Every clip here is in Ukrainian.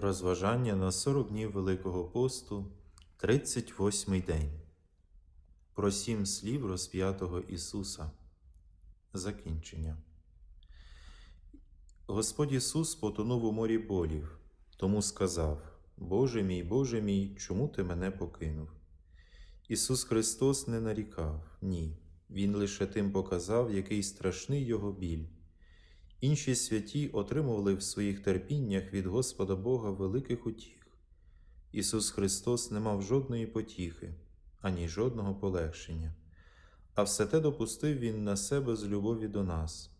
Розважання на 40 днів Великого посту, 38 день. Про сім слів розп'ятого Ісуса. Закінчення. Господь Ісус потонув у морі болів, тому сказав: Боже мій, Боже мій, чому ти мене покинув? Ісус Христос не нарікав, ні. Він лише тим показав, який страшний Його біль. Інші святі отримували в своїх терпіннях від Господа Бога великих утіх. Ісус Христос не мав жодної потіхи, ані жодного полегшення, а все те допустив Він на себе з любові до нас.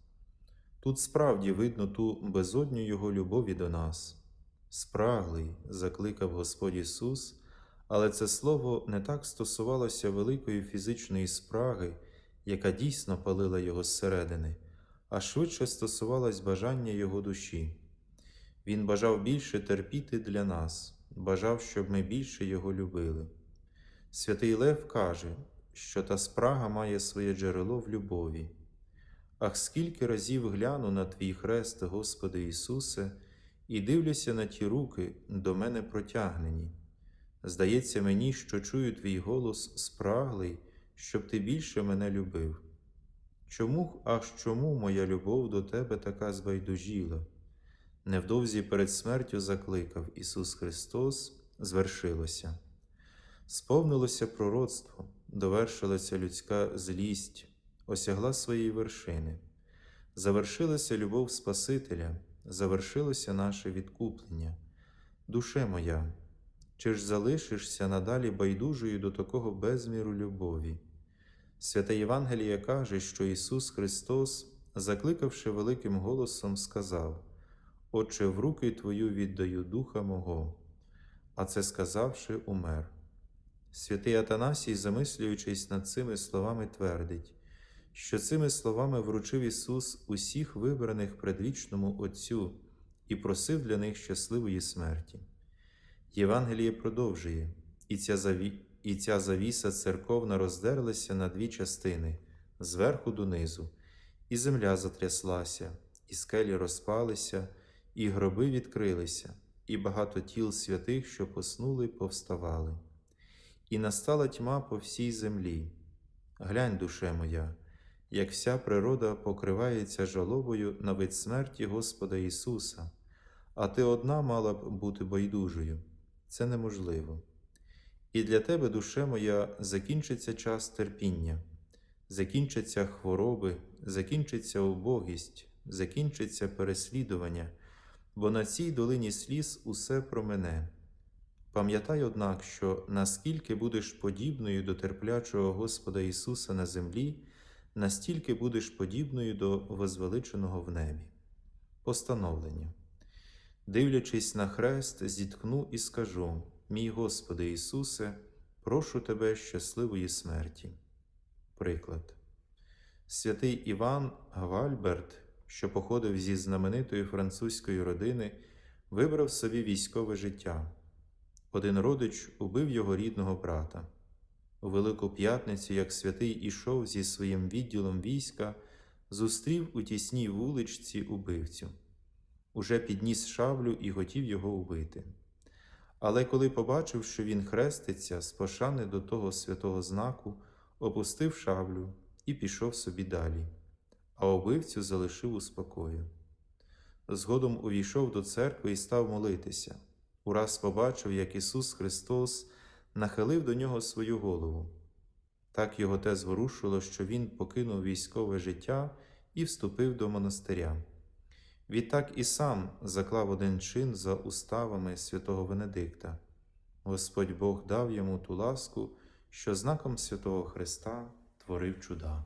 Тут справді видно ту безодню Його любові до нас. Спраглий, закликав Господь Ісус, але це слово не так стосувалося великої фізичної спраги, яка дійсно палила Його зсередини а швидше стосувалась бажання його душі. Він бажав більше терпіти для нас, бажав, щоб ми більше його любили. Святий Лев каже, що та спрага має своє джерело в любові. Ах, скільки разів гляну на твій хрест, Господи Ісусе, і дивлюся на ті руки, до мене протягнені. Здається мені, що чую твій голос спраглий, щоб ти більше мене любив. Чому аж чому моя любов до тебе така збайдужіла? Невдовзі перед смертю закликав Ісус Христос, звершилося. Сповнилося пророцтво, довершилася людська злість, осягла своєї вершини, завершилася любов Спасителя, завершилося наше відкуплення. Душе моя, чи ж залишишся надалі байдужою до такого безміру любові? Святе Євангеліє каже, що Ісус Христос, закликавши великим голосом, сказав: Отче, в руки Твою віддаю Духа мого, а це сказавши, умер. Святий Атанасій, замислюючись над цими словами, твердить, що цими словами вручив Ісус усіх вибраних предвічному Отцю і просив для них щасливої смерті. Євангеліє продовжує, і ця заві і ця завіса церковна роздерлася на дві частини зверху донизу, і земля затряслася, і скелі розпалися, і гроби відкрилися, і багато тіл святих, що поснули, повставали. І настала тьма по всій землі. Глянь, душе моя, як вся природа покривається жалобою на вид смерті Господа Ісуса, а ти одна мала б бути байдужою. Це неможливо. І для тебе, душе моя, закінчиться час терпіння, закінчаться хвороби, закінчиться убогість, закінчиться переслідування, бо на цій долині сліз усе про мене. Пам'ятай, однак, що наскільки будеш подібною до терплячого Господа Ісуса на землі, настільки будеш подібною до возвеличеного в небі. Постановлення. Дивлячись на хрест, зіткну і скажу. Мій Господи Ісусе, прошу Тебе щасливої смерті. Приклад. Святий Іван Гвальберт, що походив зі знаменитої французької родини, вибрав собі військове життя. Один родич убив його рідного брата. У Велику П'ятницю, як святий ішов зі своїм відділом війська, зустрів у тісній вуличці убивцю. Уже підніс шаблю і хотів його убити. Але коли побачив, що він хреститься з пошани до того святого знаку, опустив шаблю і пішов собі далі, а убивцю залишив у спокою. Згодом увійшов до церкви і став молитися. Ураз побачив, як Ісус Христос нахилив до нього свою голову. Так його те зворушило, що Він покинув військове життя і вступив до монастиря. Відтак і сам заклав один чин за уставами святого Венедикта. Господь Бог дав йому ту ласку, що знаком святого Христа творив чуда.